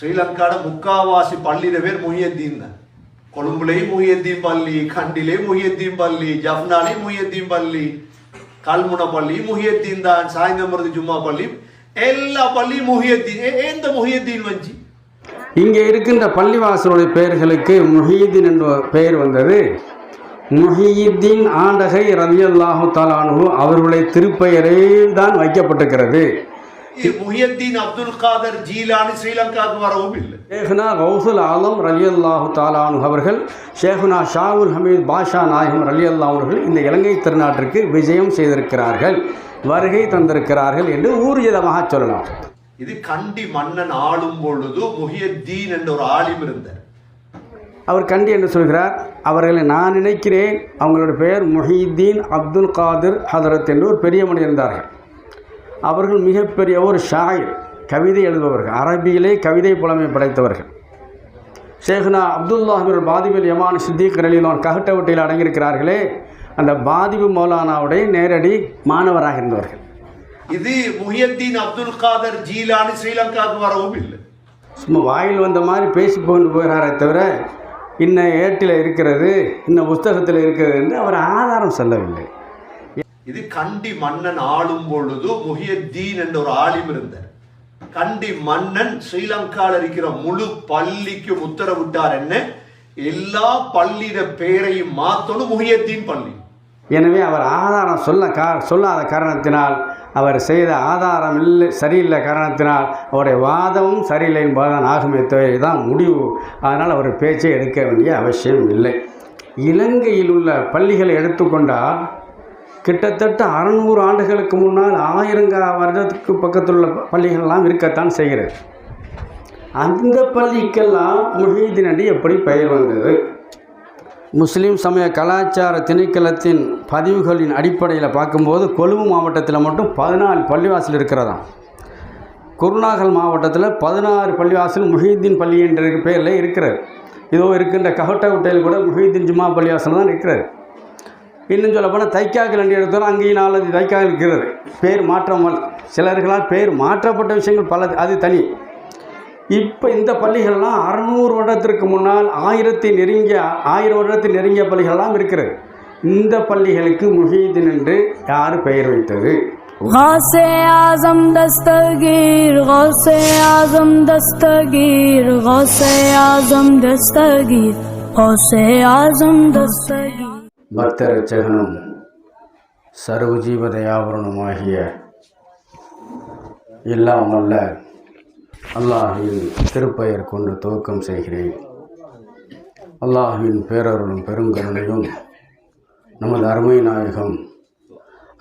ஸ்ரீலங்காட முக்காவாசி பள்ளியில பேர் முஹியத்தீன் தான் கொழும்புலேயும் முஹியத்தீன் பள்ளி கண்டிலே முஹியத்தீன் பள்ளி ஜஃப்னாலே முஹியத்தீன் பள்ளி கல்முனை பள்ளி முஹியத்தீன் தான் சாய்ந்தமருது ஜும்மா பள்ளி எல்லா பள்ளியும் முஹியத்தீன் எந்த முஹியத்தீன் வஞ்சி இங்கே இருக்கின்ற பள்ளிவாசலுடைய பெயர்களுக்கு முஹீதீன் என்ற பெயர் வந்தது முஹியுத்தீன் ஆண்டகை ரவியல்லாஹு தாலானு அவர்களுடைய திருப்பெயரே தான் வைக்கப்பட்டிருக்கிறது முஹியத்தீன் அப்துல் காதர் ஜீலானி ஸ்ரீலங்காவுக்கு வரவும் இல்லை ஷேகுனா கௌசுல் ஆலம் ரலியல்லாஹு தாலானு அவர்கள் ஷேகுனா ஷாவுல் ஹமீத் பாஷா நாயகம் ரலியல்லாஹு அவர்கள் இந்த இலங்கை திருநாட்டிற்கு விஜயம் செய்திருக்கிறார்கள் வருகை தந்திருக்கிறார்கள் என்று ஊர்ஜிதமாக சொல்லலாம். இது கண்டி மன்னன் ஆளும் பொழுது முஹியத்தீன் என்ற ஒரு ஆலிம் இருந்தார் அவர் கண்டி என்று சொல்கிறார் அவர்களை நான் நினைக்கிறேன் அவங்களோட பெயர் முஹீதீன் அப்துல் காதிர் ஹதரத் என்று ஒரு பெரிய மனிதர் இருந்தார்கள். அவர்கள் மிகப்பெரிய ஒரு ஷாயிர் கவிதை எழுதுபவர்கள் அரபியிலே கவிதை புலமை படைத்தவர்கள். ஷேகுனா அப்துல்லாஹிபின் பாதிபில் யமான் சித்திக் ரலிலான் கஹட்டவட்டியில் அடங்கியிருக்கிறார்களே அந்த பாதிபு மௌலானாவுடைய நேரடி மாணவராக இருந்தவர்கள். இது முஹியத்தீன் அப்துல் காதர் ஜீலானி ஸ்ரீலங்காவுக்கு வரவும் இல்லை. சும்மா வாயில் வந்த மாதிரி பேசி கொண்டு போகிறாரே தவிர இன்ன ஏட்டில் இருக்கிறது இன்ன புஸ்தகத்தில் இருக்கிறது என்று அவர் ஆதாரம் சொல்லவில்லை. இது கண்டி மன்னன் ஆளும் பொழுது முஹியத்தீன் என்ற ஒரு ஆலிம் இருந்தார். கண்டி மன்னன் ஸ்ரீலங்காவில் இருக்கிற முழு பள்ளிக்கு உத்தரவிட்டார் என்ன? எல்லா பள்ளியிட பெயரையும் மாத்தணும் முஹியத்தீன் பள்ளி. எனவே அவர் ஆதாரம் சொல்ல கா சொல்லாத காரணத்தினால் அவர் செய்த ஆதாரம் இல்லை சரியில்லை காரணத்தினால் அவருடைய வாதமும் சரியில்லை என்பதுதான் ஆகுமே தவிர தான் முடிவு. அதனால் அவர் பேச்சை எடுக்க வேண்டிய அவசியம் இல்லை. இலங்கையில் உள்ள பள்ளிகளை எடுத்துக்கொண்டால் கிட்டத்தட்ட அறநூறு ஆண்டுகளுக்கு முன்னால் ஆயிரங்க வருடத்துக்கு பக்கத்தில் உள்ள பள்ளிகள்லாம் இருக்கத்தான் செய்கிறது. அந்த பள்ளிக்கெல்லாம் முஹீதீன் என்று எப்படி பெயர் வந்தது? முஸ்லீம் சமய கலாச்சார திணைக்களத்தின் பதிவுகளின் அடிப்படையில் பார்க்கும்போது கொழும்பு மாவட்டத்தில் மட்டும் பதினாலு பள்ளிவாசல் இருக்கிறதாம். குருநாகல் மாவட்டத்தில் பதினாறு பள்ளிவாசல் முஹீதீன் பள்ளி என்ற பெயரில் இருக்கிறது. இதோ இருக்கின்ற கஹட்டவுட்டையில் கூட முஹீதீன் ஜுமா பள்ளிவாசல் தான் இருக்கிறது. இன்னும் சொல்ல போனால் தைக்காக்கல் என்று எடுத்தோம் அங்கேயும் நாலஞ்சு தைக்காக்கல் இருக்கிறது பேர் மாற்றம் சிலர்களால் பேர் மாற்றப்பட்ட விஷயங்கள் பல அது தனி. இப்போ இந்த பள்ளிகள்லாம் அறநூறு வருடத்திற்கு முன்னால் ஆயிரத்தை நெருங்கிய ஆயிரம் வருடத்தில் நெருங்கிய பள்ளிகள்லாம் இருக்கிறது. இந்த பள்ளிகளுக்கு முஹீதீன் என்று யார் பெயர் வைத்தது? غاسے اعظم دستگیر தஸ்தகீர் اعظم دستگیر غوث اعظم دستگیر غوث اعظم دستگیر பக்தரட்சகனும் சர்வஜீவதயாபரணமாகிய எல்லாம் அல்ல அல்லாஹின் திருப்பெயர் கொண்டு துவக்கம் செய்கிறேன். அல்லாஹின் பேரருளும் பெருங்கருணையும் நமது அருமை நாயகம்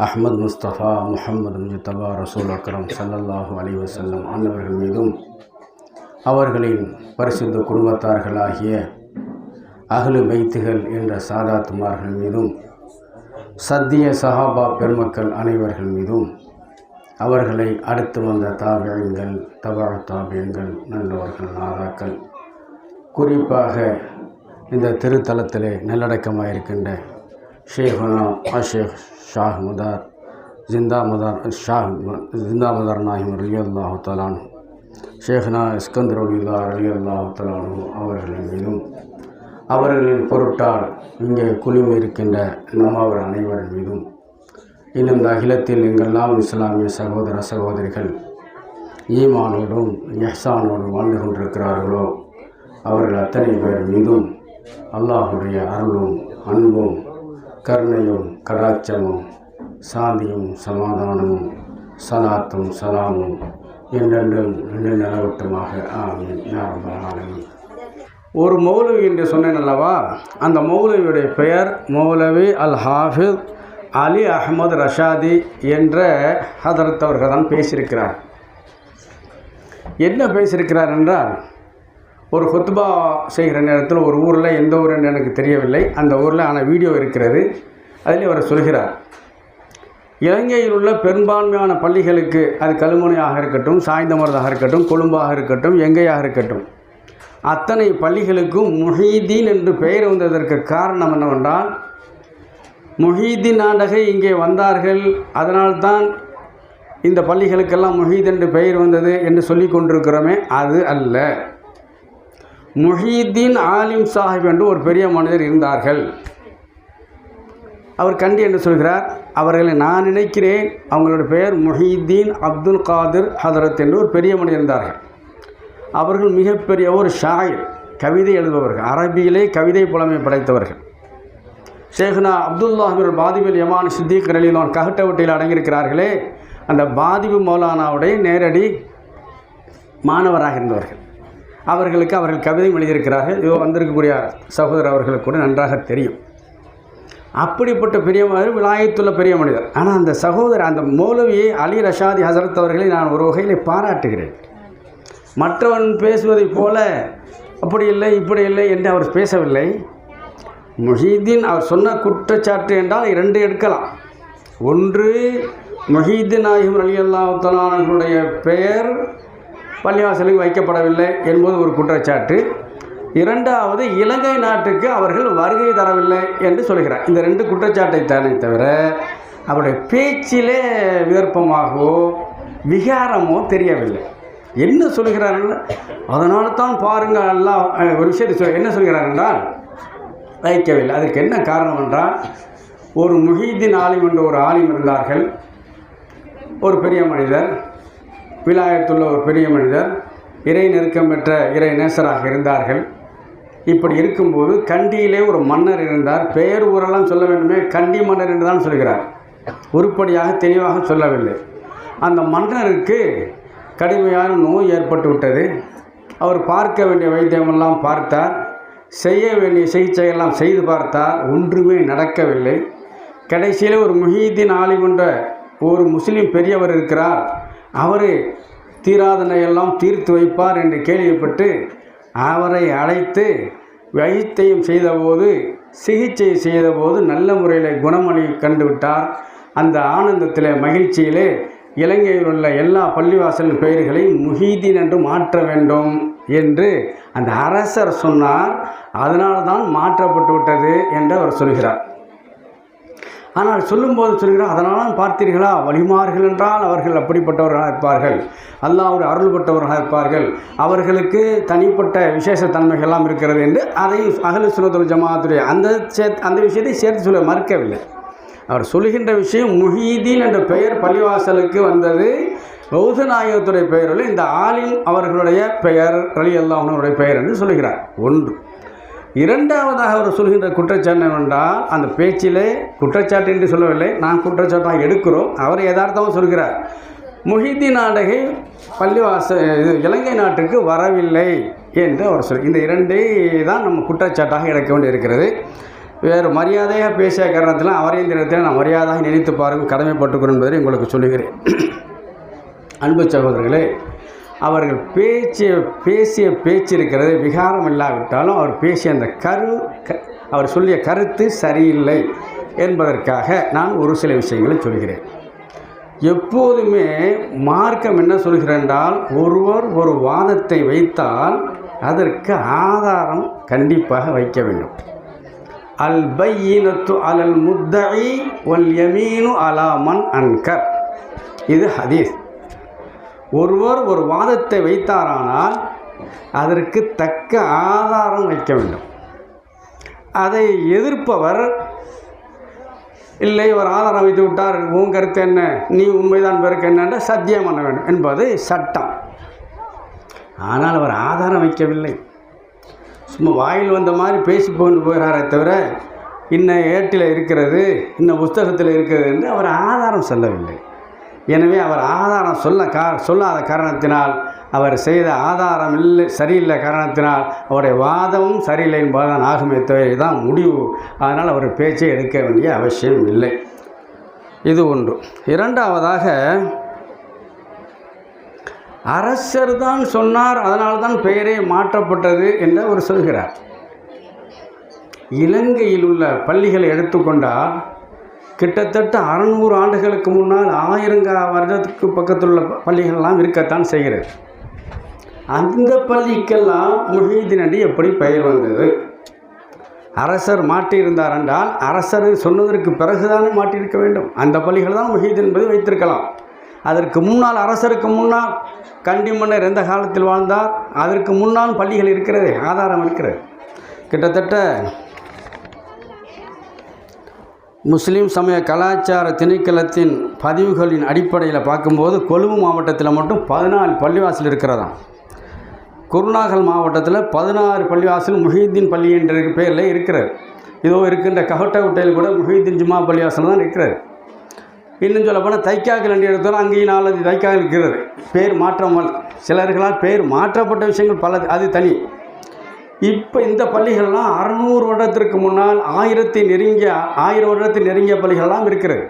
அஹ்மத் முஸ்தபா முஹம்மது முஜித்தபா ரசூல் அக்ரம் சல்லல்லாஹு அலைஹி வஸல்லம் ஆண்டவர்கள் மீதும் அவர்களின் பரிசுத்த குடும்பத்தார்களாகிய அகலு பைத்துகள் என்ற சாதாத்துமார்கள் மீதும் சத்திய சஹாபா பெருமக்கள் அனைவர்கள் மீதும் அவர்களை அடுத்து வந்த தாபியங்கள் தபா தாபியங்கள் நல்லவர்கள் நாதாக்கள். குறிப்பாக இந்த திருத்தலத்திலே நல்லடக்கமாக இருக்கின்ற ஷேகுனா அஷேக் ஷாஹ் முதார் ஜிந்தா முதார் ஷாஹ் ஜிந்தா முதார் நாஹிம் அலி அல்லாஹு தலான் ஷேഖ்னா இஸ்கந்தர் அலில்லா அலி அல்லாஹு தலானு அவர்களின் மீதும் அவர்களின் பொருட்டால் இங்கே குழுமி இருக்கின்ற நம்மவர் அனைவர் மீதும். இன்னும் இந்த அகிலத்தில் எங்கெல்லாம் இஸ்லாமிய சகோதர சகோதரிகள் ஈமானோடும் எஹ்சானோடும் வாழ்ந்து கொண்டிருக்கிறார்களோ அவர்கள் அத்தனை பேர் மீதும் அல்லாஹுடைய அருளும் அன்பும் கருணையும் கடாட்சமும் சாந்தியும் சமாதானமும் சலாத்தும் சலாமும் என்றென்றும் நின்று ஆமீன். யா ரப்பல் ஆலமீன். ஒரு மௌலவி என்று சொன்னேன் அல்லவா? அந்த மௌலவியுடைய பெயர் மௌலவி அல் ஹாஃபிஸ் அலி அஹ்மது ரஷாதி என்ற ஹதரத் அவர்கள் தான் பேசியிருக்கிறார். என்ன பேசியிருக்கிறார் என்றால் ஒரு ஹுத்பா செய்கிற நேரத்தில் ஒரு ஊரில் எந்த ஊர் என்று எனக்கு தெரியவில்லை. அந்த ஊரில் ஆனால் வீடியோ இருக்கிறது. அதில் அவர் சொல்கிறார் இலங்கையில் உள்ள பெரும்பான்மையான பள்ளிகளுக்கு அது கல்முனையாக இருக்கட்டும் சாய்ந்தமரதாக இருக்கட்டும் கொழும்பாக இருக்கட்டும் எங்கேயாக இருக்கட்டும் அத்தனை பள்ளிகளுக்கும் முஹீதீன் என்று பெயர் வந்ததற்கு காரணம் என்னவென்றால் முஹீதீன் நாடகை இங்கே வந்தார்கள். அதனால்தான் இந்த பள்ளிகளுக்கெல்லாம் முஹீத் என்று பெயர் வந்தது என்று சொல்லி கொண்டிருக்கிறோமே அது அல்ல. முஹீதீன் ஆலிம் சாஹிப் என்று ஒரு பெரிய மனிதர் இருந்தார்கள். அவர் கண்டி என்று சொல்கிறார் அவர்களை நான் நினைக்கிறேன். அவங்களோட பெயர் முஹீத்தீன் அப்துல் காதிர் ஹதரத் என்று ஒரு பெரிய மனிதர் இருந்தார்கள். அவர்கள் மிகப்பெரிய ஒரு ஷாயர் கவிதை எழுதுபவர்கள் அரபியிலே கவிதை புலமை படைத்தவர்கள். ஷேഖ்னா அப்துல்லாஹிபின் பாதிபில் யமான் சித்திக் ரலிலான் கஹட்டவட்டியில் அடங்கியிருக்கிறார்களே அந்த பாதிபு மௌலானாவுடைய நேரடி மாணவராக இருந்தவர்கள். அவர்களுக்கு அவர்கள் கவிதை எழுதியிருக்கிறார்கள். இதோ வந்திருக்கக்கூடிய சகோதரர் அவர்களுக்கு கூட நன்றாக தெரியும். அப்படிப்பட்ட பெரிய விலாயத்துள்ள பெரிய மனிதர். ஆனால் அந்த சகோதரர் அந்த மௌலவியை அலி ரஷாதி ஹசரத் அவர்களை நான் ஒரு வகையில் பாராட்டுகிறேன். மற்றவன் பேசுவதைப் போல அப்படி இல்லை இப்படி இல்லை என்று அவர் பேசவில்லை. முஹீதீன் அவர் சொன்ன குற்றச்சாட்டு என்றால் இரண்டு எடுக்கலாம். ஒன்று முஹீதீன் நாயகம் அலி அல்லாஹாலுடைய பெயர் பள்ளிவாசலுக்கு வைக்கப்படவில்லை என்பது ஒரு குற்றச்சாட்டு. இரண்டாவது இலங்கை நாட்டுக்கு அவர்கள் வருகை தரவில்லை என்று சொல்கிறார். இந்த ரெண்டு குற்றச்சாட்டை தானே தவிர அவருடைய பேச்சிலே விருப்பமாகவோ விகாரமோ தெரியவில்லை. என்ன சொல்கிறார்கள் அதனால தான் பாருங்கள் எல்லாம் ஒரு விஷயத்தை சொல் என்ன சொல்கிறார் என்றால் வைக்கவில்லை. அதற்கு என்ன காரணம் என்றால் ஒரு முஹீதீன் ஆலிம் என்ற ஒரு ஆலிம் இருந்தார்கள். ஒரு பெரிய மனிதர் விலாயத்துள்ள ஒரு பெரிய மனிதர் இறை நெருக்கம் பெற்ற இறை நேசராக இருந்தார்கள். இப்படி இருக்கும்போது கண்டியிலே ஒரு மன்னர் இருந்தார். பெயர் ஊரெல்லாம் சொல்ல வேண்டுமே கண்டி மன்னர் என்று தான் சொல்கிறார். உருப்படியாக தெளிவாக சொல்லவில்லை. அந்த மன்னருக்கு கடுமையான நோய் ஏற்பட்டு விட்டது. அவர் பார்க்க வேண்டிய வைத்தியமெல்லாம் பார்த்தார். செய்ய வேண்டிய சிகிச்சையெல்லாம் செய்து பார்த்தார். ஒன்றுமே நடக்கவில்லை. கடைசியில் ஒரு முஹீதீன் ஆலிம் என்ற ஒரு முஸ்லீம் பெரியவர் இருக்கிறார். அவர் தீராதனையெல்லாம் தீர்த்து வைப்பார் என்று கேள்விப்பட்டு அவரை அழைத்து வைத்தியம் செய்தபோது சிகிச்சை செய்தபோது நல்ல முறையில் குணமணி கண்டுவிட்டார் அந்த ஆனந்தத்தில் மகிழ்ச்சியிலே இலங்கையில் உள்ள எல்லா பள்ளிவாசல் பெயர்களையும் முஹீதீன் என்று மாற்ற வேண்டும் என்று அந்த அரசர் சொன்னார். அதனால தான் மாற்றப்பட்டு விட்டது என்று அவர் சொல்கிறார். ஆனால் சொல்லும்போது சொல்கிறார் அதனால் பார்த்தீர்களா வழிமார்கள் என்றால் அவர்கள் அப்படிப்பட்டவர்களாக இருப்பார்கள். அல்லாவுடைய அருள்பட்டவர்களாக இருப்பார்கள். அவர்களுக்கு தனிப்பட்ட விசேஷ தன்மைகள்லாம் இருக்கிறது என்று அதையும் அகலு சுனத்துல் ஜமாத்துடைய அந்த சே- அந்த விஷயத்தை சேர்த்து சொல்ல மறுக்கவில்லை. அவர் சொல்கின்ற விஷயம் முஹீதீன் என்ற பெயர் பள்ளிவாசலுக்கு வந்தது. பௌத்தநாயகத்துடைய பெயரில் இந்த ஆலிம் அவர்களுடைய பெயர் அலி அல்லாஹனுடைய பெயர் என்று சொல்கிறார் ஒன்று. இரண்டாவதாக அவர் சொல்கின்ற குற்றச்சாட்டு என்னவென்றால் அந்த பேச்சிலே குற்றச்சாட்டு என்று சொல்லவில்லை நான் குற்றச்சாட்டாக எடுக்கிறோம். அவர் யதார்த்தமாக சொல்கிறார். முஹிதி நாடகை பள்ளிவாச இது இலங்கை நாட்டுக்கு வரவில்லை என்று அவர் சொல் இந்த இரண்டே தான் நம்ம குற்றச்சாட்டாக எடுக்க வேண்டியிருக்கிறது. வேறு மரியாதையாக பேசிய காரணத்தில் அவரையும் தினத்தில் இடத்தில் நான் மரியாதையாக நினைத்து பாருங்கள் கடமைப்பட்டுக்கிறேன் என்பதை உங்களுக்கு சொல்லுகிறேன். அன்பு சகோதரர்களே அவர்கள் பேச்சிய பேசிய பேச்சு இருக்கிறது விகாரம் இல்லாவிட்டாலும் அவர் பேசிய அந்த கரு க அவர் சொல்லிய கருத்து சரியில்லை என்பதற்காக நான் ஒரு சில விஷயங்களை சொல்கிறேன். எப்போதுமே மார்க்கம் என்ன சொல்கிறென்றால் ஒருவர் ஒரு வாதத்தை வைத்தால் அதற்கு ஆதாரம் கண்டிப்பாக வைக்க வேண்டும். அல் பையினத்து அலல் முத்தகி ஒல் யமீனு அலா மன் அன்கர் இது ஹதீஸ். ஒருவர் ஒரு வாதத்தை வைத்தாரானால் அதற்கு தக்க ஆதாரம் வைக்க வேண்டும். அதை எதிர்ப்பவர் இல்லை ஒரு ஆதாரம் வைத்து விட்டார் உன் கருத்து என்ன நீ உண்மைதான் பிறகு என்னென்ற சத்தியம் பண்ண வேண்டும் என்பது சட்டம். ஆனால் அவர் ஆதாரம் வைக்கவில்லை. சும்மா வாயில் வந்த மாதிரி பேசி கொண்டு போகிறாரே தவிர இன்ன ஏட்டில் இருக்கிறது இன்ன புஸ்தகத்தில் இருக்கிறது என்று அவர் ஆதாரம் சொல்லவில்லை. எனவே அவர் ஆதாரம் சொல்ல கா சொல்லாத காரணத்தினால் அவர் செய்த ஆதாரம் இல்லை சரியில்லை காரணத்தினால் அவருடைய வாதமும் சரியில்லை என்பதுதான் ஆகுமே தவிர முடிவு. அதனால் அவர் பேச்சை எடுக்க வேண்டிய அவசியம் இல்லை. இது ஒன்று. இரண்டாவதாக அரசர் தான் சொன்னார் அதனால் தான் பெயரே மாற்றப்பட்டது என்று அவர் சொல்கிறார். இலங்கையில் உள்ள பள்ளிகளை எடுத்துக்கொண்டால் கிட்டத்தட்ட அறநூறு ஆண்டுகளுக்கு முன்னால் ஆயிரங்க வருடத்துக்கு பக்கத்தில் உள்ள பள்ளிகள்லாம் இருக்கத்தான் செய்கிறது. அந்த பள்ளிக்கெல்லாம் முஹீதின் என்று எப்படி பெயர் வந்தது? அரசர் மாட்டியிருந்தார் என்றால் அரசர் சொன்னதற்கு பிறகுதானே மாட்டியிருக்க வேண்டும். அந்த பள்ளிகள் தான் முஹீதீன் என்பது வைத்திருக்கலாம். அதற்கு முன்னால் அரசருக்கு முன்னால் கண்டி மன்னர் எந்த காலத்தில் வாழ்ந்தார். அதற்கு முன்னால் பள்ளிகள் இருக்கிறது ஆதாரம் இருக்கிறது. கிட்டத்தட்ட முஸ்லீம் சமய கலாச்சார திணைக்களத்தின் பதிவுகளின் அடிப்படையில் பார்க்கும்போது கொழும்பு மாவட்டத்தில் மட்டும் பதினாலு பள்ளிவாசல் இருக்கிறதாம். குருநாகல் மாவட்டத்தில் பதினாறு பள்ளிவாசல் முஹீத்தீன் பள்ளி என்ற பெயரில் இருக்கிறது. இதோ இருக்கின்ற கஹட்டகுட்டையில் கூட முஹீத்தீன் ஜிமா பள்ளிவாசல் தான் இருக்கிறது. இன்னும் சொல்ல போனால் தைக்காக்கள் என்று எடுத்தாலும் அங்கேயும் நாலஞ்சு தைக்காக்கள் இருக்கிறது. பேர் மாற்றாமல் சிலர்களால் பேர் மாற்றப்பட்ட விஷயங்கள் பல அது தனி. இப்போ இந்த பள்ளிகள்லாம் அறநூறு வருடத்திற்கு முன்னால் ஆயிரத்தை நெருங்கிய ஆயிரம் வருடத்தை நெருங்கிய பள்ளிகள்லாம் இருக்கிறது.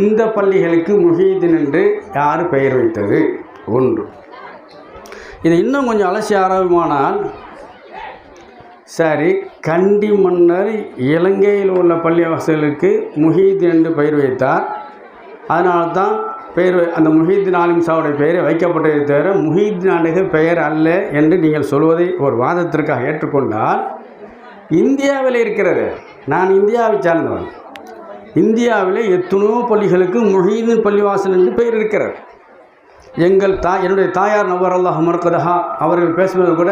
இந்த பள்ளிகளுக்கு முஹீதீன் என்று யார் பெயர் வைத்தது? ஒன்று. இதை இன்னும் கொஞ்சம் அலசி ஆரம்பமானால் சரி கண்டி மன்னர் இலங்கையில் உள்ள பள்ளிவாசலுக்கு முஹீதீன் என்று பெயர் வைத்தார். அதனால்தான் பெயர் அந்த முஹீத்தின் ஆலிம் சாவுடைய பெயரை வைக்கப்பட்டதை தவிர முஹீதீன் ஆண்டுக பெயர் அல்ல என்று நீங்கள் சொல்வதை ஒரு வாதத்திற்காக ஏற்றுக்கொண்டால் இந்தியாவில் இருக்கிறது. நான் இந்தியாவை சார்ந்தவன். இந்தியாவில் எத்தனையோ பள்ளிகளுக்கு முஹீதின் பள்ளிவாசல் என்று பெயர் இருக்கிறது. எங்கள் தா என்னுடைய தாயார் நவர் அல்லாஹ் மறுக்கதஹா அவர்கள் பேசுவது கூட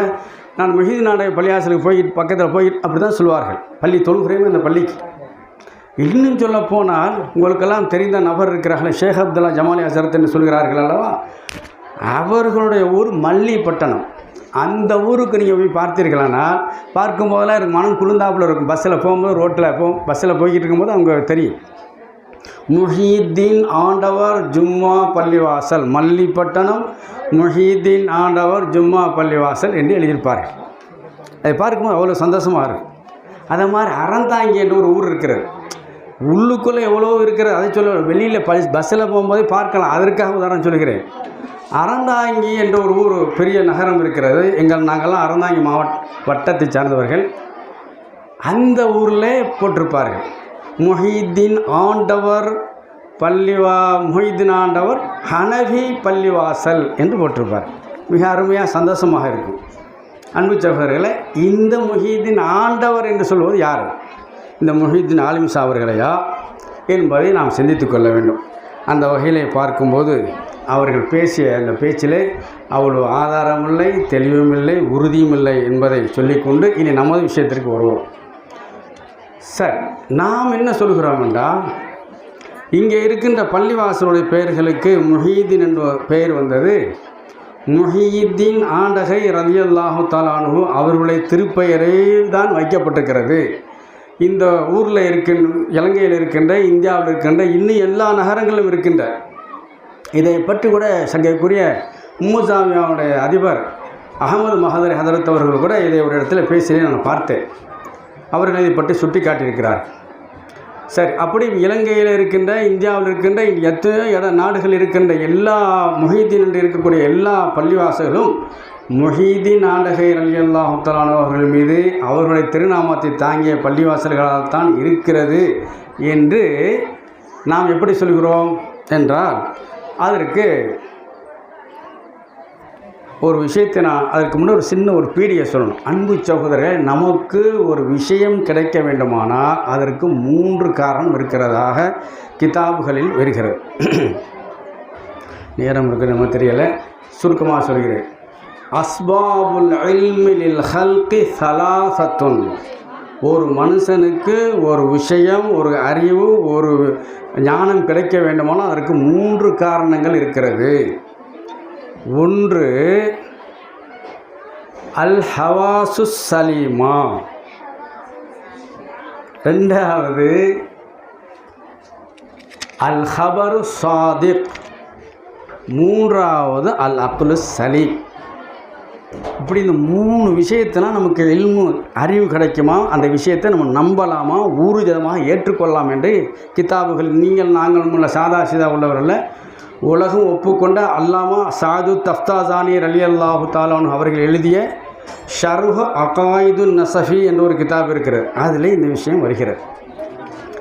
நான் முஹீதின் நாடக பள்ளிவாசலுக்கு போய் பக்கத்தில் போய் அப்படி தான் சொல்வார்கள். பள்ளி தொழுகிறேன் அந்த பள்ளிக்கு. இன்னும் சொல்ல போனால் உங்களுக்கெல்லாம் தெரிந்த நபர் இருக்கிறார்கள் ஷேக் அப்துல்லா ஜமாலி ஹசரத் என்று சொல்கிறார்கள் அல்லவா? அவர்களுடைய ஊர் மல்லிப்பட்டணம் அந்த ஊருக்கு நீங்கள் போய் பார்த்தீர்களானால் பார்க்கும்போதெல்லாம் எனக்கு மனம் குளிர்ந்தாப்பில் இருக்கும். பஸ்ஸில் போகும்போது ரோட்டில் போ பஸ்ஸில் போய்கிட்டு இருக்கும்போது அவங்க தெரியும். முஹீத்தீன் ஆண்டவர் ஜும்மா பள்ளிவாசல் மல்லிப்பட்டணம் முஹீத்தீன் ஆண்டவர் ஜும்மா பள்ளிவாசல் என்று எழுதியிருப்பார்கள். அதை பார்க்கும்போது அவ்வளோ சந்தோஷமாக இருக்கும் அதே மாதிரி அறந்தாங்கி என்று ஒரு ஊர் இருக்கிறது. உள்ளுக்குள்ளே எவ்வளோ இருக்கிறது அதை சொல்ல வெளியில் பஸ் பஸ்ஸில் போகும்போதே பார்க்கலாம். அதற்காக உதாரணம் சொல்கிறேன் அறந்தாங்கி என்ற ஒரு ஊர் பெரிய நகரம் இருக்கிறது. எங்கள் நாங்கள்லாம் அறந்தாங்கி மாவட்ட வட்டத்தை சார்ந்தவர்கள். அந்த ஊரில் போட்டிருப்பார்கள். முஹிதீன் ஆண்டவர் பள்ளிவா முஹிதீன் ஆண்டவர் ஹனவி பள்ளிவாசல் என்று போட்டிருப்பார். மிக அருமையாக சந்தோஷமாக இருக்கும். அன்பு சகோதரர்களை இந்த முஹிதீன் ஆண்டவர் என்று சொல்வது யார்? இந்த முஹிதீன் ஆலிம்சா அவர்களையா என்பதை நாம் சிந்தித்து கொள்ள வேண்டும். அந்த வகையிலே பார்க்கும்போது அவர்கள் பேசிய அந்த பேச்சிலே அவ்வளோ ஆதாரமில்லை உறுதியும் இல்லை என்பதை சொல்லிக்கொண்டு இனி நமது விஷயத்திற்கு வருவோம். சார் நாம் என்ன சொல்கிறோம் என்றால் இங்கே இருக்கின்ற பள்ளிவாசலுடைய பெயர்களுக்கு முஹீதீன் என்ற பெயர் வந்தது. முஹீதீன் ஆண்டகை ரதியல்லாஹு தாலானு அவர்களுடைய திருப்பெயரே தான் வைக்கப்பட்டிருக்கிறது. இந்த ஊரில் இருக்கின்ற இலங்கையில் இருக்கின்ற இந்தியாவில் இருக்கின்ற இன்னும் எல்லா நகரங்களிலும் இருக்கின்ற. இதை பற்றி கூட சங்கைக்குரிய உம்முசாமியாவுடைய அதிபர் அகமது மஹதர் ஹதரத் அவர்கள் கூட இதை ஒரு இடத்துல பேசினே நான் பார்த்தேன். அவர்கள் இதை பற்றி சுட்டி காட்டியிருக்கிறார் சரி அப்படி இலங்கையில் இருக்கின்ற இந்தியாவில் இருக்கின்ற எத்தனையோ இட நாடுகள் இருக்கின்ற எல்லா முஹீதீன் இருக்கக்கூடிய எல்லா பள்ளிவாசல்களும் முஹீதீன் நாடகை அல்லாஹுத்தலானவர்கள் மீது அவர்களுடைய திருநாமத்தை தாங்கிய பள்ளிவாசல்களால் தான் இருக்கிறது என்று நாம் எப்படி சொல்கிறோம் என்றால் அதற்கு ஒரு விஷயத்தை நான் அதற்கு முன்னே ஒரு சின்ன ஒரு பீடியை சொல்லணும். அன்பு சகோதரர்கள் நமக்கு ஒரு விஷயம் கிடைக்க வேண்டுமானால் அதற்கு மூன்று காரணம் இருக்கிறதாக கிதாபுகளில் வருகிறது. நேரம் இருக்கு நம்ம தெரியலை. சுருக்கமாக சொல்கிறேன். அஸ்பாபுல் இல்மிலில் ஹல்கி சலாசத்துன். ஒரு மனுஷனுக்கு ஒரு விஷயம் ஒரு அறிவு ஒரு ஞானம் கிடைக்க வேண்டுமானால் அதற்கு மூன்று காரணங்கள் இருக்கிறது. ஒன்று அல் ஹவாசு சலீமா. ரெண்டாவது அல் ஹபரு சாதிக். மூன்றாவது அல் அப்துல் சலீம். இப்படி இந்த மூணு விஷயத்தெல்லாம் நமக்கு எல்மு அறிவு கிடைக்குமா? அந்த விஷயத்தை நம்ம நம்பலாமா? ஊர்ஜிதமாக ஏற்றுக்கொள்ளலாம் என்று கிதாபுகள் நீங்கள் நாங்கள் உள்ள சாதா சீதா உள்ளவர்கள் உலகம் ஒப்புக்கொண்ட அல்லாமா சாது தஃப்தாசானி அலி அல்லாஹு தாலான் அவர்கள் எழுதிய ஷர்ஹ அகாயுது நசஃபி என்ற ஒரு கிதாப் இருக்கிறது. அதில் இந்த விஷயம் வருகிறது.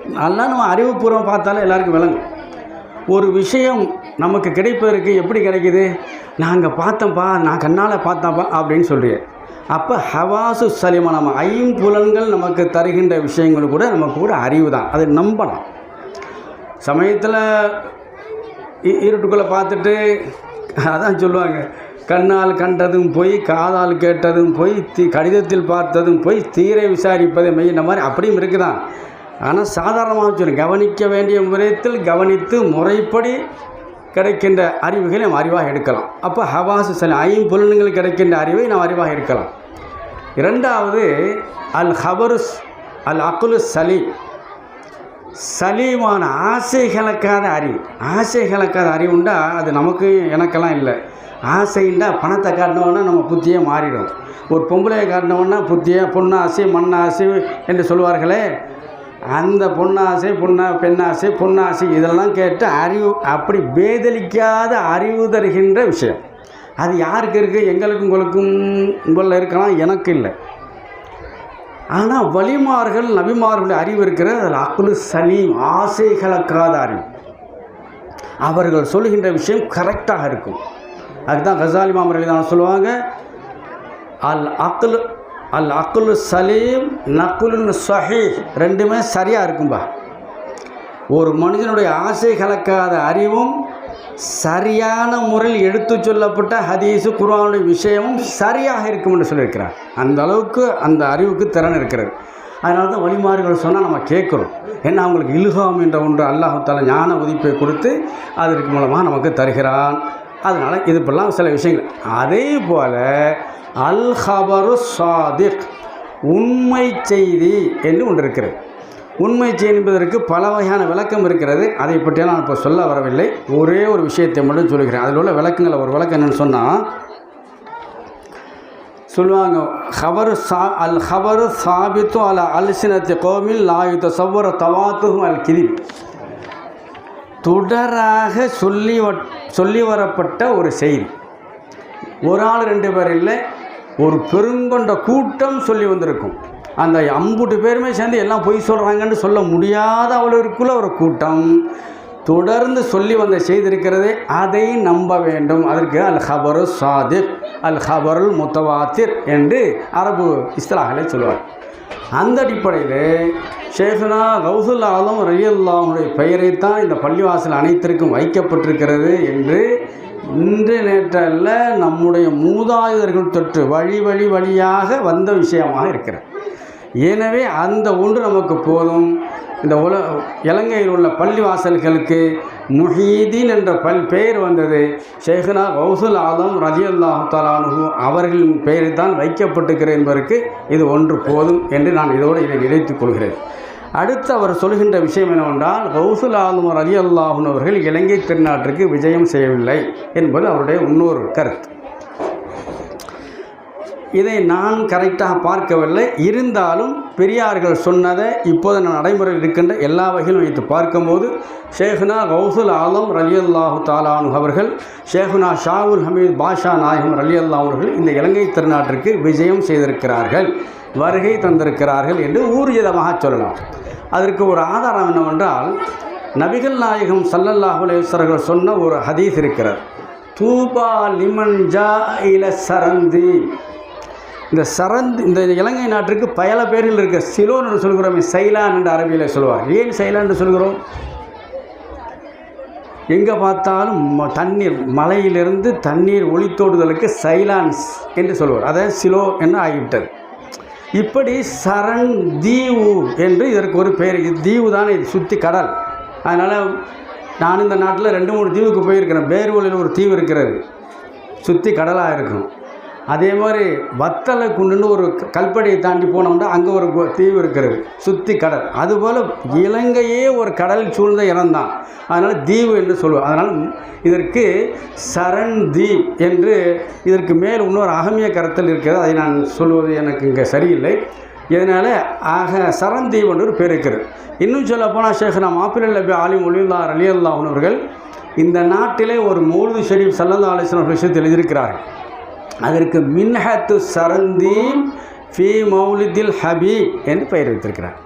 நல்லா நம்ம அறிவுபூர்வம் பார்த்தாலே எல்லாருக்கும் விளங்கும். ஒரு விஷயம் நமக்கு கிடைப்பதற்கு எப்படி கிடைக்குது? நாங்கள் பார்த்தோம்ப்பா நான் கண்ணால் பார்த்தோம்ப்பா அப்படின்னு சொல்கிறேன் அப்போ ஹவாசு சலிமா நம்ம ஐம்புலன்கள் நமக்கு தருகின்ற விஷயங்கள் கூட நமக்கு ஒரு அறிவு தான். அதை நம்பலாம். சமயத்தில் இருட்டுக்குள்ளே பார்த்துட்டு அதான் சொல்லுவாங்க. கண்ணால் கண்டதும் போய் காதால் கேட்டதும் போய் தீ கடிதத்தில் பார்த்ததும் போய் தீரை விசாரிப்பது மெய்யின மாதிரி அப்படியும் இருக்குதான். ஆனால் சாதாரணமாக சொல்லு கவனிக்க வேண்டிய முறையத்தில் கவனித்து முறைப்படி கிடைக்கின்ற அறிவுகளை நாம் அறிவாக எடுக்கலாம். அப்போ ஹவாசு சல ஐம்புலன்கள் கிடைக்கின்ற அறிவை நாம் அறிவாக எடுக்கலாம். இரண்டாவது அல் ஹபருஸ் அல் அக்குலு சலீம். சலீமான ஆசை கலக்காத அறிவு. ஆசை கலக்காத அறிவுண்டா அது நமக்கு எனக்கெல்லாம் இல்லை. ஆசைண்டா பணத்தை காட்டினோன்னா நம்ம புத்தியே மாறிடும். ஒரு பொம்பளையை காட்டினோன்னா புத்தியே பொன்னாசை மண்ணாசை என்று சொல்வார்களே அந்த பொன்னாசை பொன்னா பெண்ணாசை பொன்னாசை இதெல்லாம் கேட்டு அறிவு அப்படி பேதலிக்காத அறிவு தருகின்ற விஷயம். அது யாருக்கு இருக்குது எங்களுக்கும் உங்களுக்கும் உங்களில் இருக்கலாம் எனக்கு இல்லை. ஆனால் வலிமார்கள் நபிமார்களுடைய அறிவு இருக்கிறது அதில் அக்குலு சலீம் ஆசை கலக்காத அறிவு. அவர்கள் சொல்லுகின்ற விஷயம் கரெக்டாக இருக்கும். அதுதான் கசாலி மாமர்கள் தான் சொல்லுவாங்க அல் அக்குல் அல் அக்குலு சலீம் நக்குலுன்னு சஹி ரெண்டுமே சரியாக இருக்கும்பா. ஒரு மனிதனுடைய ஆசை கலக்காத அறிவும் சரியான முறையில் எடுத்து சொல்லப்பட்ட ஹதீஸு குர்ஆனுடைய விஷயமும் சரியாக இருக்கும் என்று சொல்லியிருக்கிறார். அந்த அளவுக்கு அந்த அறிவுக்கு திறன் இருக்கிறது. அதனால தான் வழிமாறுகள் சொன்னால் நம்ம கேட்குறோம். ஏன்னா அவங்களுக்கு இல்ஹாம் என்ற ஒன்று அல்லாஹால ஞான உதிப்பை கொடுத்து அதற்கு மூலமாக நமக்கு தருகிறான். அதனால் இது இப்பெல்லாம் சில விஷயங்கள். அதே போல் அல் ஹபரு சாதிக். உண்மை செய்தி என்று ஒன்று இருக்கிறது. உண்மை செய்தி என்பதற்கு பல வகையான விளக்கம் இருக்கிறது. அதை பற்றியெல்லாம் நான் இப்போ சொல்ல வரவில்லை. ஒரே ஒரு விஷயத்தை மட்டும் சொல்கிறேன் அதில் உள்ள விளக்கங்களை ஒரு விளக்கம் என்னென்னு சொன்னால் சொல்லுவாங்க ஹபரு சா அல் ஹபரு சாபித்து அல அல்சினத்தை கோமில் லாயுத்த சவ்வர தவாத்துகும் அல் கிரிப் தொடராக சொல்லி வ- சொல்லி வரப்பட்ட ஒரு செய்தி. ஒரு ஆள் ரெண்டு பேர் இல்லை. ஒரு பெருங்கொண்ட கூட்டம் சொல்லி வந்திருக்கும். அந்த அம்புட்டு பேருமே சேர்ந்து எல்லாம் பொய் சொல்கிறாங்கன்னு சொல்ல முடியாத அவளுக்குள்ள ஒரு கூட்டம். தொடர்ந்து சொல்லி வந்த செய்திருக்கிறது அதை நம்ப வேண்டும். அதற்கு அல் ஹபரு சாதிக் அல் ஹபருல் முத்தவாத்திர் என்று அரபு இஸ்லாஹலை சொல்லுவார் அந்த அடிப்படையில் ஷேஃபுனா கௌசுல் ஆலம் ரலியல்லாஹுடைய பெயரைத்தான் இந்த பள்ளிவாசல் அனைத்திற்கும் வைக்கப்பட்டிருக்கிறது என்று இன்று நேற்றல்ல நம்முடைய மூதாதையர்கள் தொற்று வழி வழி வழியாக வந்த விஷயமாக இருக்கிறது. எனவே அந்த ஒன்று நமக்கு போதும். இந்த உல இலங்கையில் உள்ள பள்ளிவாசல்களுக்கு முஹீதீன் என்ற பல் பெயர் வந்தது. ஷேഖுனா கௌசுல் ஆலம் ரஜியல்லாஹு தலானு அவர்களின் பெயரை தான் வைக்கப்பட்டிருக்கிறது என்பதற்கு இது ஒன்று போதும் என்று நான் இதோடு இதை நினைத்துக் கொள்கிறேன். அடுத்து அவர் சொல்கின்ற விஷயம் என்னவென்றால் கௌசுல் ஆலம் அலி அல்லாஹூன் அவர்கள் இலங்கை திருநாட்டிற்கு விஜயம் செய்யவில்லை என்பது அவருடைய இன்னொரு கருத்து. இதை நான் கரெக்டாக பார்க்கவில்லை. இருந்தாலும் பெரியார்கள் சொன்னதை இப்போது நான் நடைமுறையில் இருக்கின்ற எல்லா வகையிலும் வைத்து பார்க்கும்போது ஷேகுனா கௌசுல் ஆலம் ரலி அல்லாஹு தாலானு அவர்கள் ஷேகுனா ஷாவுல் ஹமீத் பாஷா நாயகம் ரலி அல்லாஹ் அவர்கள் இந்த இலங்கை திருநாட்டிற்கு விஜயம் செய்திருக்கிறார்கள் வருகை தந்திருக்கிறார்கள் என்று ஊர்ஜிதமாக சொல்லலாம். அதற்கு ஒரு ஆதாரம் என்னவென்றால் நபிகள் நாயகம் சல்லல்லாஹுலேஸ்வரர்கள் சொன்ன ஒரு ஹதீஸ் இருக்கிறார் தூபா லிமன் ஜா இல சரந்தி. இந்த சரந்த் இந்த இலங்கை நாட்டிற்கு பல பேரில் இருக்க. சிலோன் என்று சொல்கிறோம் சைலான் என்று அரபியில் சொல்லுவார் ஏன் சைலான் என்று சொல்கிறோம்? எங்கே பார்த்தாலும் ம- தண்ணீர் மலையிலிருந்து தண்ணீர் ஒளித்தோடுதலுக்கு சைலான்ஸ் என்று சொல்லுவார் அதாவது சிலோ என்று ஆகிவிட்டது. இப்படி சரண் தீவு என்று இதற்கு ஒரு பெயர் இது தீவு தான் இது சுற்றி கடல். அதனால் நான் இந்த நாட்டில் ரெண்டு மூணு தீவுக்கு போயிருக்கிறேன். பேர்வழியில் ஒரு தீவு இருக்கிறது. சுற்றி கடலாக இருக்கும். அதே மாதிரி வத்தலை குண்டுன்னு ஒரு கல்படியை தாண்டி போனோம்னா அங்கே ஒரு தீவு இருக்கிறது சுற்றி கடல். அதுபோல் இலங்கையே ஒரு கடல் சூழ்ந்த இடம் தான் அதனால் தீவு என்று சொல்லுவோம். அதனால் இதற்கு சரண் தீப் என்று இதற்கு மேல் இன்னொரு அகமிய கருத்தில் இருக்கிறது. அதை நான் சொல்வது எனக்கு இங்கே சரியில்லை. இதனால் ஆக சரண் தீவு என்று ஒரு பேர் இருக்கிறது. இன்னும் சொல்லப்போனால் ஷேக் நாம் மாப்பிள்ள லபி ஆலிம் ஒலியுல்லா அலி அல்லாஹ் அவர்கள் இந்த நாட்டிலே ஒரு மௌலுது ஷெரீப் சல்லல்லா அலிஸ்லாம் விஷயத்தில் எழுதியிருக்கிறார்கள். அதற்கு மின்ஹத்து சரந்தீம் ஃபி மௌலிதில் ஹபீப் என்று பெயர் வைத்திருக்கிறார்.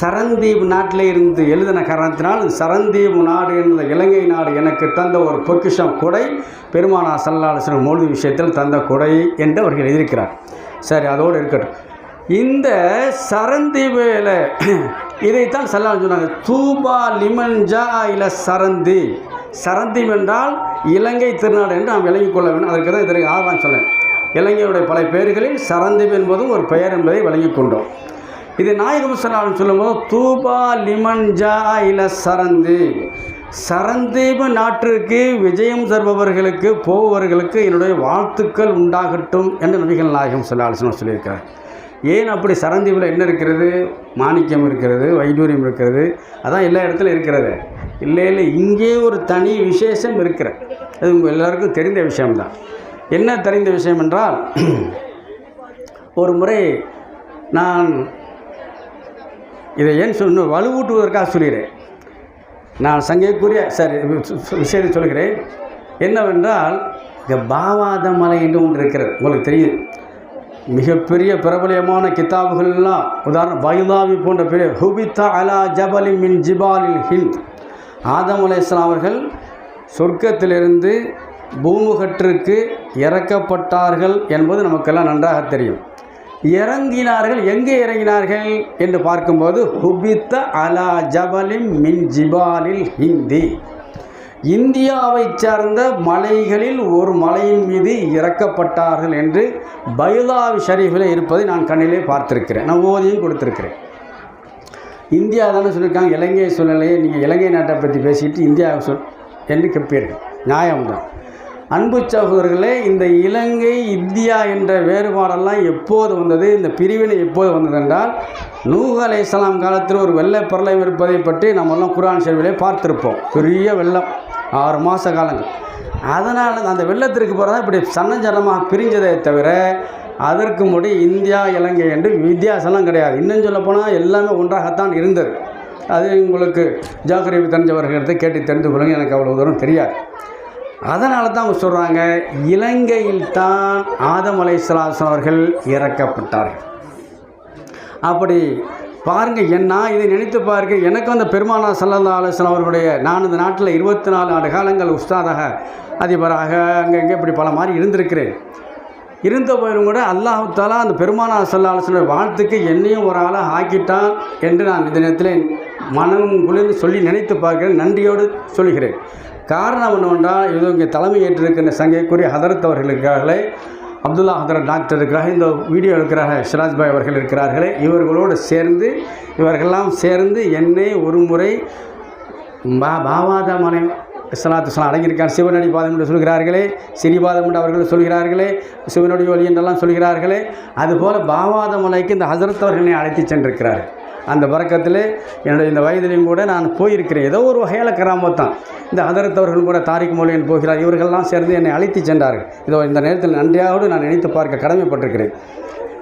சரந்தீப் நாட்டில் இருந்து எழுதின காரணத்தினால் சரந்தீப் நாடு என்ற இலங்கை நாடு எனக்கு தந்த ஒரு பொக்கிஷம் கொடை. பெருமானா சல்லாஹ் மௌலிது விஷயத்தில் தந்த கொடை என்று அவர்கள் எழுதியிருக்கிறார். சரி அதோடு இருக்கட்டும். இந்த சரந்தீபில் இதைத்தான் சல்லாஹ் சொன்னாங்க. தூபா லிமன் ஜா இல சரந்தி சரந்தீப் என்றால் இலங்கை திருநாடு என்று நாம் விளங்கிக் கொள்ள வேண்டும். அதற்கு தான் இதற்கு ஆர்வம் சொன்னேன் இலங்கையுடைய பல பெயர்களில் சரந்தீப் என்பதும் ஒரு பெயர் என்பதை வழங்கிக் கொண்டோம். இது நாயகம் சொல்லாலும் சொல்லும்போது தூபா லிமன் ஜா இல சரந்தீப் சரந்தீப நாட்டிற்கு விஜயம் தருபவர்களுக்கு போபவர்களுக்கு என்னுடைய வாழ்த்துக்கள் உண்டாகட்டும் என்று நபிகள் நாயகம் சொல்லாலும் சொல்லியிருக்கிறார். ஏன் அப்படி சரந்தீபில் என்ன இருக்கிறது? மாணிக்கம் இருக்கிறது வைடூரியம் இருக்கிறது அதான் எல்லா இடத்துலையும் இருக்கிறது. இல்லை இல்லை இங்கே ஒரு தனி விசேஷம் இருக்கிற அது உங்கள் எல்லாருக்கும் தெரிந்த விஷயம்தான். என்ன தெரிந்த விஷயம் என்றால் ஒரு முறை நான் இதை ஏன் சொல்லணும் வலுவூட்டுவதற்காக சொல்கிறேன். நான் சங்கைக்குரிய சரி வி- விஷயத்தை சொல்கிறேன். என்னவென்றால் இந்த பாவாத மலை என்று ஒன்று இருக்கிறது. உங்களுக்கு தெரியும். மிகப்பெரிய பிரபலியமான கிதாபுகள்லாம் உதாரணம் பைலாவி போன்ற பெரிய ஹுபித்தா அலா ஜபலி மின் ஜிபாலில் ஹிந்த். ஆதம் அலையாம் அவர்கள் சொர்க்கத்திலிருந்து பூமுகற்றிற்கு இறக்கப்பட்டார்கள் என்பது நமக்கெல்லாம் நன்றாக தெரியும். இறங்கினார்கள் எங்கே இறங்கினார்கள் என்று பார்க்கும்போது ஹுபித்த அலா ஜபலிம் மின் ஜிபாலில் ஹிந்தி. இந்தியாவைச் சார்ந்த மலைகளில் ஒரு மலையின் மீது இறக்கப்பட்டார்கள் என்று பைலாவி ஷரீஃபில் இருப்பதை நான் கண்ணிலே பார்த்திருக்கிறேன். நான் ஓதியும் கொடுத்துருக்கிறேன். இந்தியா தானே சொல்லியிருக்காங்க இலங்கை சூழ்நிலையை நீங்கள் இலங்கை நாட்டை பற்றி பேசிட்டு இந்தியாவை சொல் என்று கேட்பீர்கள். நியாயம்தான். அன்பு சகோதரர்களே இந்த இலங்கை இந்தியா என்ற வேறுபாடெல்லாம் எப்போது வந்தது? இந்த பிரிவினை எப்போது வந்தது என்றால் நூஹ் அலை இஸ்லாம் காலத்தில் ஒரு வெள்ளை பிரளயம் இருப்பதை பற்றி நம்மெல்லாம் குரான் செல்விலே பார்த்துருப்போம். பெரிய வெள்ளம் ஆறு மாத காலங்கள். அதனால் அந்த வெள்ளத்திற்கு பிறகு இப்படி சன்னஞ்சனமாக பிரிஞ்சதை தவிர அதற்கு முடி இந்தியா இலங்கை என்று வித்தியாசம்லாம் கிடையாது. இன்னும் சொல்லப்போனால் எல்லாமே ஒன்றாகத்தான் இருந்தது. அது உங்களுக்கு ஜாகிரபி தெரிஞ்சவர்களிடத்தை கேட்டு தெரிந்து கொள்ளுங்க எனக்கு அவ்வளோ தூரம் தெரியாது. அதனால தான் அவங்க சொல்கிறாங்க இலங்கையில் தான் ஆதம் அலைசலாசன் அவர்கள் இறக்கப்பட்டார்கள். அப்படி பாருங்கள் என்ன இதை நினைத்து பாருங்க எனக்கு அந்த பெருமானா சல்லா அலுவலம் அவர்களுடைய நான் இந்த நாட்டில் இருபத்தி நாலு ஆண்டு காலங்கள் உஸ்தாதாக அதிபராக அங்கே இங்கே இப்படி பல மாதிரி இருந்திருக்கிறேன். இருந்த போயிலும் கூட அல்லாஹு தாலா அந்த பெருமானா சல்லா அலுவலனுடைய வாழ்த்துக்கு என்னையும் ஒரு ஆளாக ஆக்கிட்டான் என்று நான் இந்த நேரத்தில் மனம் குளிர்ந்து சொல்லி நினைத்து பார்க்கிறேன் நன்றியோடு சொல்கிறேன் காரணம் என்னவென்றால் இது இங்கே தலைமை ஏற்றிருக்கிற சங்கைக்குரிய ஹதரத் அவர்கள் இருக்கிறார்களே அப்துல்லா ஹதரத் டாக்டர் இருக்கிறார்கள் இந்த வீடியோ எடுக்கிறார்கள் சிராஜ் பாய் அவர்கள் இருக்கிறார்களே இவர்களோடு சேர்ந்து இவர்களெல்லாம் சேர்ந்து என்னை ஒரு முறை பா பாவாத மனை இஸ்லாத்து அடங்கியிருக்கார். சிவனடி பாதம் என்று சொல்கிறார்களே சிறிபாதம் என்று அவர்கள் சொல்கிறார்களே சிவனடி ஒலி என்றெல்லாம் சொல்கிறார்களே அதுபோல் பாவாத மலைக்கு இந்த ஹசரத் அவர்களை அழைத்து சென்றிருக்கிறார் அந்த பறக்கத்தில் என்னுடைய இந்த வயதிலையும் கூட நான் போயிருக்கிறேன். ஏதோ ஒரு வகையில் கிராமத்தான் இந்த அதரத்தவர்கள் கூட தாரிக் மொழியன் போகிறார். இவர்கள்லாம் சேர்ந்து என்னை அழைத்து சென்றார்கள். இதோ இந்த நேரத்தில் நன்றியாவோடு நான் நினைத்து பார்க்க கடமைப்பட்டிருக்கிறேன்.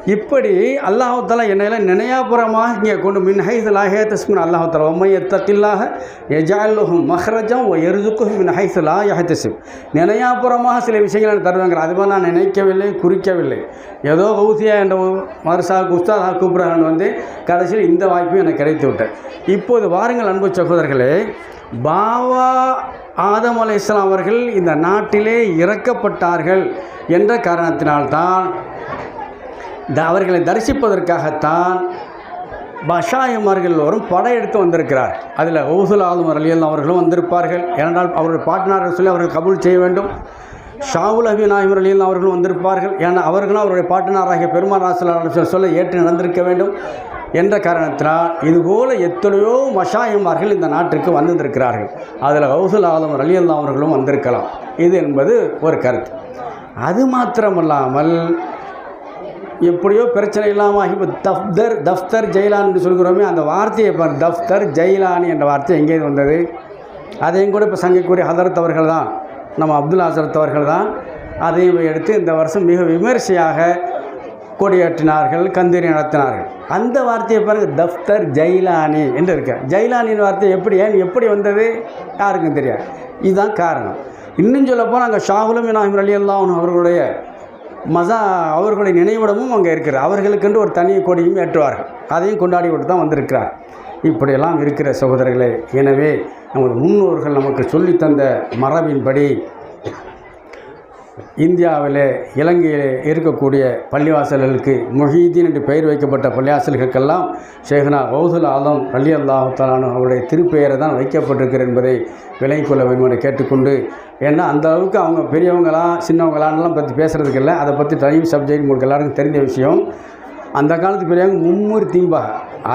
இப்படி அல்லாஹால என்னையெல்லாம் நினையாபுரமாக இங்கே கொண்டு மின் ஹைஸ் லாஹே தஸ்மின் அல்லாஹால உம்மை எத்தத்தில்லாக எஜாலுஹும் மஹ்ரஜம் ஒ எருதுக்கும் மின் ஹைஸ் லா யஹத்தசிம் நினையாபுரமாக சில விஷயங்களை தருவாங்க மாதிரி நான் நினைக்கவில்லை குறிக்கவில்லை. ஏதோ கௌசியா என்ற மருசா உஸ்தாதாக கூப்பிட்றாங்கன்னு வந்து கடைசியில் இந்த வாய்ப்பும் எனக்கு கிடைத்து விட்டேன் இப்போது வாருங்கள் அன்பு சகோதரர்களே பாவா ஆதம் அலை இஸ்லாம் அவர்கள் இந்த நாட்டிலே இறக்கப்பட்டார்கள் என்ற காரணத்தினால்தான் அவர்களை தரிசிப்பதற்காகத்தான் பஷாயமார்கள் வரும் படையெடுத்து வந்திருக்கிறார். அதில் ஓசுல் ஆலம் அலியல் அவர்களும் வந்திருப்பார்கள். ஏனென்றால் அவருடைய பாட்டினார்கள் சொல்லி அவர்கள் கபூல் செய்ய வேண்டும். ஷாவுல் அபி நாயிமர் அலியல் அவர்களும் வந்திருப்பார்கள். ஏன்னா அவர்களும் அவருடைய பாட்டினாராகிய பெருமாள் ராசல் சொல்ல ஏற்று நடந்திருக்க வேண்டும். என்ற காரணத்தினால் இதுபோல எத்தனையோ மஷாயமார்கள் இந்த நாட்டிற்கு வந்திருக்கிறார்கள் அதில் கௌசல் ஆலம் அலியல்லா அவர்களும் வந்திருக்கலாம். இது என்பது ஒரு கருத்து. அது மாத்திரமல்லாமல் எப்படியோ பிரச்சனை இல்லாமல் இப்போ தஃப்தர் தஃப்தர் ஜெயிலான் என்று சொல்கிறோமே அந்த வார்த்தையை பார் தஃப்தர் ஜெயிலானி என்ற வார்த்தை எங்கேயிருந்து வந்தது? அதையும் கூட இப்போ சங்கக்கூடிய ஹதரத் அவர்கள் தான் நம்ம அப்துல் ஹசரத் அவர்கள் தான் அதையும் எடுத்து இந்த வருஷம் மிக விமர்சையாக கொடியேற்றினார்கள் கந்தீரி நடத்தினார்கள். அந்த வார்த்தையை பாருங்கள் தஃப்தர் ஜெயிலானி என்று இருக்க. ஜெயிலானின் வார்த்தை எப்படி ஏன் எப்படி வந்தது? யாருக்கும் தெரியாது. இதுதான் காரணம். இன்னும் சொல்லப்போனால் அங்கே ஷாகுலம் இனாஹிம் அலி அல்லாஹன் அவர்களுடைய மசா அவர்களுடைய நினைவிடமும் அங்கே இருக்கிற அவர்களுக்கென்று ஒரு தனி கொடியும் ஏற்றுவார்கள் அதையும் கொண்டாடி கொண்டு தான் வந்திருக்கிறார். இப்படியெல்லாம் இருக்கிற சகோதரர்களே எனவே நமது முன்னோர்கள் நமக்கு சொல்லித்தந்த மரபின்படி இந்தியாவிலே இலங்கையிலே இருக்கக்கூடிய பள்ளிவாசல்களுக்கு முஹீதீன் என்று பெயர் வைக்கப்பட்ட பள்ளிவாசல்களுக்கெல்லாம் ஷேகனா கௌசுல் ஆலம் அலி அல்லாஹாலான அவருடைய திருப்பெயரை தான் வைக்கப்பட்டிருக்கிறது என்பதை விலகிக் கொள்ள வேண்டும் என்று கேட்டுக்கொண்டு ஏன்னா அந்த அளவுக்கு அவங்க பெரியவங்களாம் சின்னவங்களான்லாம் பற்றி பேசுகிறதுக்கு இல்லை. அதை பற்றி தனி சப்ஜெக்ட் உங்களுக்கு எல்லாருக்கும் தெரிஞ்ச விஷயம். அந்த காலத்து பெரியவங்க மும்முறு தீம்பா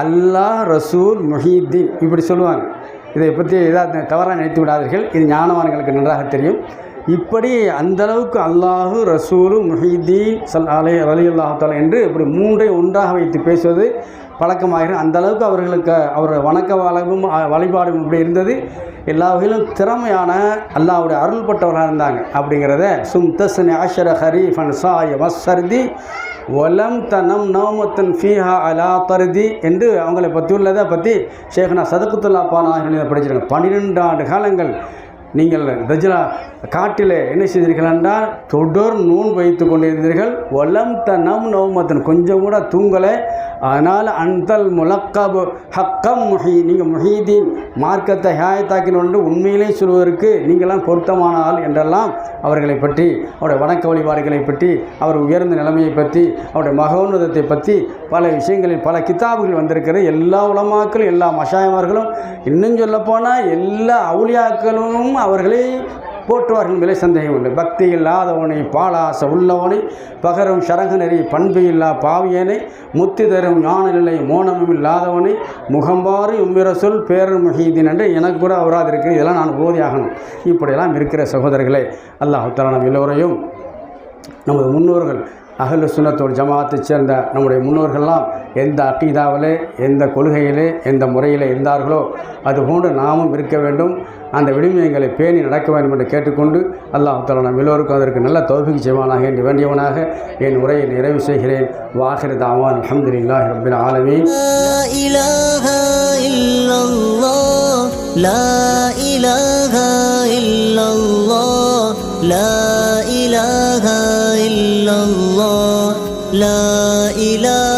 அல்லாஹ் ரசூல் முஹீத்தீன் இப்படி சொல்லுவாங்க. இதை பற்றி எதாவது தவறாக நினைத்து விடாதீர்கள். இது ஞானவான்களுக்கு நன்றாக தெரியும். இப்படி அந்தளவுக்கு அல்லாஹு ரசூலு முஹிதீன் சல் அலை அலி அல்லாஹால என்று இப்படி மூன்றை ஒன்றாக வைத்து பேசுவது பழக்கமாகிறது அந்த அளவுக்கு அவர்களுக்கு அவர் வணக்க வழக்கும் வழிபாடும் இப்படி இருந்தது. எல்லா வகையிலும் திறமையான அல்லாஹ்வுடைய அருள்பட்டவராக இருந்தாங்க அப்படிங்கிறத சும் தஸ்னி ஆஷர ஹரீஃபன் சாய வசர்தி ஒலம் தனம் நவமத்தன் ஃபீஹா அலா தருதி என்று அவங்களை பற்றி உள்ளதை பற்றி ஷேக்னா சதகுத்துல்லா பானாக படிச்சிருக்காங்க. பன்னிரெண்டு ஆண்டு காலங்கள் நீங்கள் தஜ்ரா காட்டில் என்ன செய்தீர்கள் என்றால் தொடர் நூன் வைத்து கொண்டிருந்தீர்கள். ஒலம் தனம் நவமத்தன் கொஞ்சம் கூட தூங்கலை. அதனால் அந்தல் முலக்கபு ஹக்கம் முஹி நீங்கள் முஹீதீன் மார்க்கத்தை ஹாயத்தாக்கின ஒன்று உண்மையிலே சொல்வதற்கு நீங்களாம் பொருத்தமான ஆள் என்றெல்லாம் அவர்களை பற்றி அவருடைய வணக்க வழிபாடுகளை பற்றி அவர் உயர்ந்த நிலைமையை பற்றி அவருடைய மகோன்னதத்தை பற்றி பல விஷயங்களில் பல கித்தாபுகள் வந்திருக்கிறது. எல்லா உலமாக்களும் எல்லா மஷாயமார்களும் இன்னும் சொல்லப்போனால் எல்லா அவுளியாக்களும் அவர்களை போற்றுவார்கள் விலை சந்தேகம் இல்லை. பக்தி இல்லாதவனை பாலாச உள்ளவனை பகரும் சரகு நெறி பண்பு இல்லா பாவியனை முத்தி தரும் ஞான நிலை மோனமும் இல்லாதவனை முகம்பாறு உம்மிர சொல் பேரர் முஹீதீன் என்று எனக்கு கூட அவராது இருக்குது. இதெல்லாம் நான் போதியாகணும் இப்படியெல்லாம் இருக்கிற சகோதரர்களே அல்லாஹால நம் எல்லோரையும் நமது முன்னோர்கள் அகல சுனத்தோடு ஜமாத்தைச் சேர்ந்த நம்முடைய முன்னோர்கள்லாம் எந்த அக்கீதாவிலே எந்த கொள்கையிலே எந்த முறையிலே இருந்தார்களோ அதுபோன்று நாமும் இருக்க வேண்டும். அந்த விடுமியங்களை பேணி நடக்க வேண்டும் என்று கேட்டுக்கொண்டு அல்லாஹ் தஆலா நம் எல்லோருக்கும் அதற்கு நல்ல தௌஃபீக் செய்வானாக என்று வேண்டியவனாக என் உரையை நிறைவு செய்கிறேன் வாஹிர் தாவான் அல்ஹம்துலில்லாஹி ரப்பில் ஆலமீன் لا إله إلا الله لا إله إلا الله لا إله إلا الله لا إله